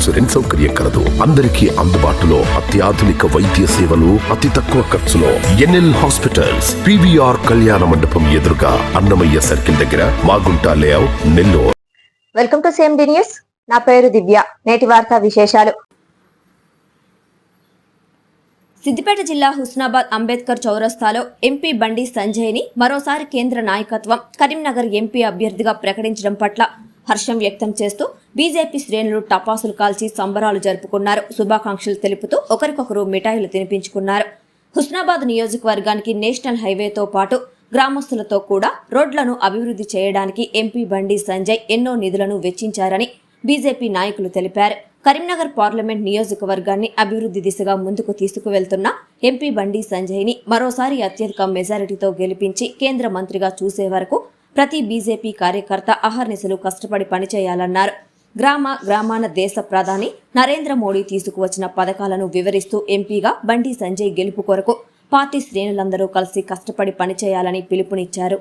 Insurance సౌకర్యం కలదు. అందరికీ అందుబాటులో అత్యాధునిక వైద్య సేవలు అతి తక్కువ ఖర్చులో. ఎన్ఎల్ హాస్పిటల్స్ పివిఆర్ కళ్యాణ మండపం ఎదురుగా అన్నమయ్య సర్కిల్ దగ్గర Magunta layout Nellore. Welcome to same news నా పేరు దివ్య. నేటి వార్తా విశేషాలు. సిద్దిపేట జిల్లా హుస్నాబాద్ అంబేద్కర్ చౌరస్తాలో ఎంపీ బండి సంజయ్ని మరోసారి కేంద్ర నాయకత్వం కరీంనగర్ ఎంపీ అభ్యర్థిగా ప్రకటించడం పట్ల హర్షం వ్యక్తం చేస్తూ బీజేపీ శ్రేణులు టపాసులు కాల్చి సంబరాలు జరుపుకున్నారు. శుభాకాంక్షలు తెలుపుతూ ఒకరికొకరు మిఠాయిలు తినిపించుకున్నారు. హుస్నాబాద్ నియోజకవర్గానికి నేషనల్ హైవేతో పాటు గ్రామస్తులతో కూడా రోడ్లను అభివృద్ధి చేయడానికి ఎంపీ బండి సంజయ్ ఎన్నో నిధులను వెచ్చించారని బీజేపీ నాయకులు తెలిపారు. కరీంనగర్ పార్లమెంట్ నియోజకవర్గాన్ని అభివృద్ధి దిశగా ముందుకు తీసుకువెళ్తున్న ఎంపీ బండి సంజయ్ని మరోసారి అత్యధిక మెజారిటీతో గెలిపించి కేంద్ర మంత్రిగా చూసే వరకు ప్రతి బీజేపీ కార్యకర్త అహర్నిశలు కష్టపడి పనిచేయాలన్నారు. గ్రామ గ్రామాన దేశ ప్రధాని నరేంద్ర మోడీ తీసుకువచ్చిన పథకాలను వివరిస్తూ ఎంపీగా బండి సంజయ్ గెలుపు కొరకు పార్టీ శ్రేణులందరూ కలిసి కష్టపడి పనిచేయాలని పిలుపునిచ్చారు.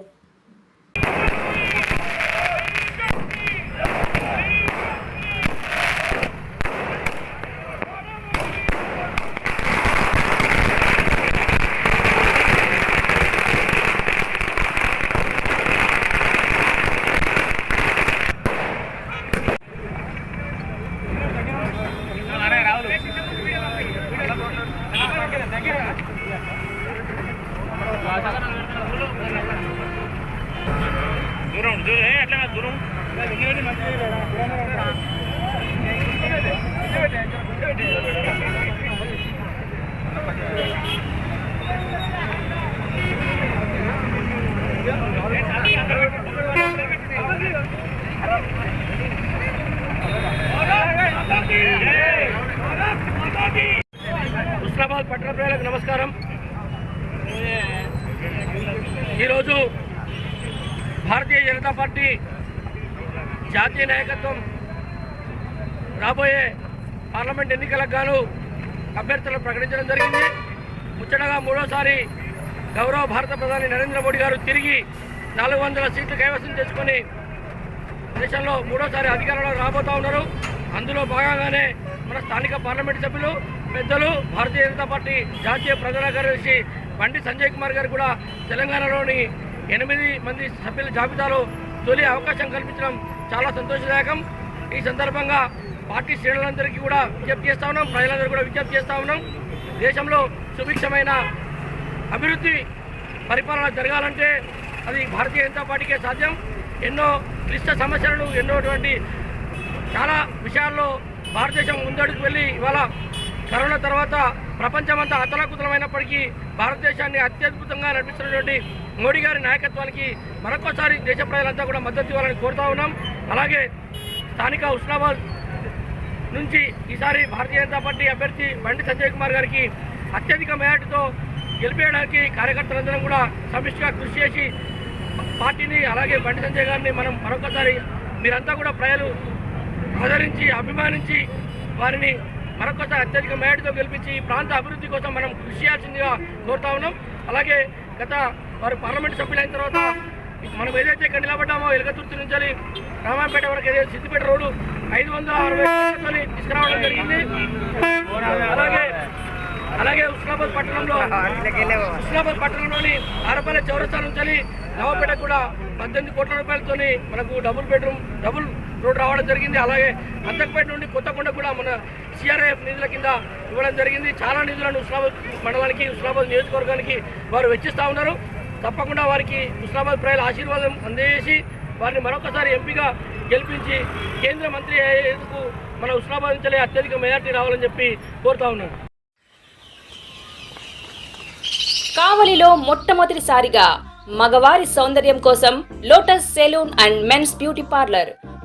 దూరం ఉండు, దూరం ఏ, అట్లా కాదు, దూరం హుస్నాబాద్ పట్టణ ప్రజలకు నమస్కారం ఈరోజు భారతీయ జనతా పార్టీ జాతీయ నాయకత్వం రాబోయే పార్లమెంట్ ఎన్నికలకు గాను అభ్యర్థులను ప్రకటించడం జరిగింది. ముచ్చటగా మూడోసారి గౌరవ భారత ప్రధాని నరేంద్ర మోడీ గారు తిరిగి నాలుగు వందల సీట్లు కైవసం చేసుకొని దేశంలో మూడోసారి అధికారంలో రాబోతా ఉన్నారు. అందులో భాగంగానే మన స్థానిక పార్లమెంట్ సభ్యులు పెద్దలు భారతీయ జనతా పార్టీ జాతీయ ప్రధాన కార్యదర్శి బండి సంజయ్ కుమార్ గారు కూడా తెలంగాణలోని ఎనిమిది మంది సభ్యుల జాబితాలో తొలి అవకాశం కల్పించడం చాలా సంతోషదాయకం. ఈ సందర్భంగా పార్టీ శ్రేణులందరికీ కూడా విజ్ఞప్తి చేస్తా ఉన్నాం. ప్రజలందరూ కూడా విజ్ఞప్తి చేస్తా ఉన్నాం. దేశంలో సుభిక్షమైన అభివృద్ధి పరిపాలన జరగాలంటే అది భారతీయ జనతా పార్టీకే సాధ్యం. ఎన్నో క్లిష్ట సమస్యలను ఎన్నోటువంటి చాలా విషయాల్లో భారతదేశం ముందడుగు వెళ్ళి ఇవాళ కరోనా తర్వాత ప్రపంచమంతా అతలాకుతలమైనప్పటికీ భారతదేశాన్ని అత్యద్భుతంగా నడిపిస్తున్నటువంటి మోడీ గారి నాయకత్వానికి మరొకసారి దేశ ప్రజలంతా కూడా మద్దతు ఇవ్వాలని కోరుతా ఉన్నాం. అలాగే స్థానిక ఉస్నాబాద్ నుంచి ఈసారి భారతీయ జనతా పార్టీ అభ్యర్థి బండి సంజయ్ కుమార్ గారికి అత్యధిక మేరటుతో గెలిపేయడానికి కార్యకర్తలందరం కూడా సమిష్టిగా కృషి చేసి పార్టీని అలాగే బండి సంజయ్ గారిని మనం మరొకసారి మీరంతా కూడా ప్రజలు ఆదరించి అభిమానించి వారిని మరొకసారి అత్యధిక మేరటుతో గెలిపించి ఈ ప్రాంత అభివృద్ధి కోసం మనం కృషి చేయాల్సిందిగా కోరుతా ఉన్నాం. అలాగే గత వారు పార్లమెంట్ సభ్యులైన తర్వాత మనం ఏదైతే ఇక్కడ నిలబడ్డామో ఎలగతుర్తి నుంచి రామాపేట వరకు ఏదైతే సిద్దిపేట రోడ్డు ఐదు వందల అరవై తీసుకురావడం జరిగింది. అలాగే అలాగే ఉస్మాబాద్ పట్టణంలో ఉస్మాబాద్ పట్టణంలోని ఆరపల్లి చౌరస్తా నుంచి నవపేట కూడా పద్దెనిమిది కోట్ల రూపాయలతోని మనకు డబుల్ బెడ్రూమ్ డబుల్ రోడ్డు రావడం జరిగింది. అలాగే అంతకుపేట నుండి కొత్తకొండ కూడా మన సిఆర్ఐఎఫ్ నిధుల కింద ఇవ్వడం జరిగింది. చాలా నిధులను ఉస్మాబాద్ మండలానికి ఉస్మాబాద్ నియోజకవర్గానికి వారు వెచ్చిస్తూ ఉన్నారు. తప్పకుండా వారికి ఉస్మాబాద్ ప్రజల ఆశీర్వాదం అందజేసి వారిని మరొకసారి ఎంపీగా గెలిపించి కేంద్ర మంత్రి అయ్యేందుకు మన ఉస్మాబాద్ నుంచే అత్యధిక మెజార్టీ రావాలని చెప్పి కోరుతా ఉన్నాను. కావలిలో మొట్టమొదటిసారిగా మగవారి సౌందర్యం కోసం lotus salon and men's beauty parlour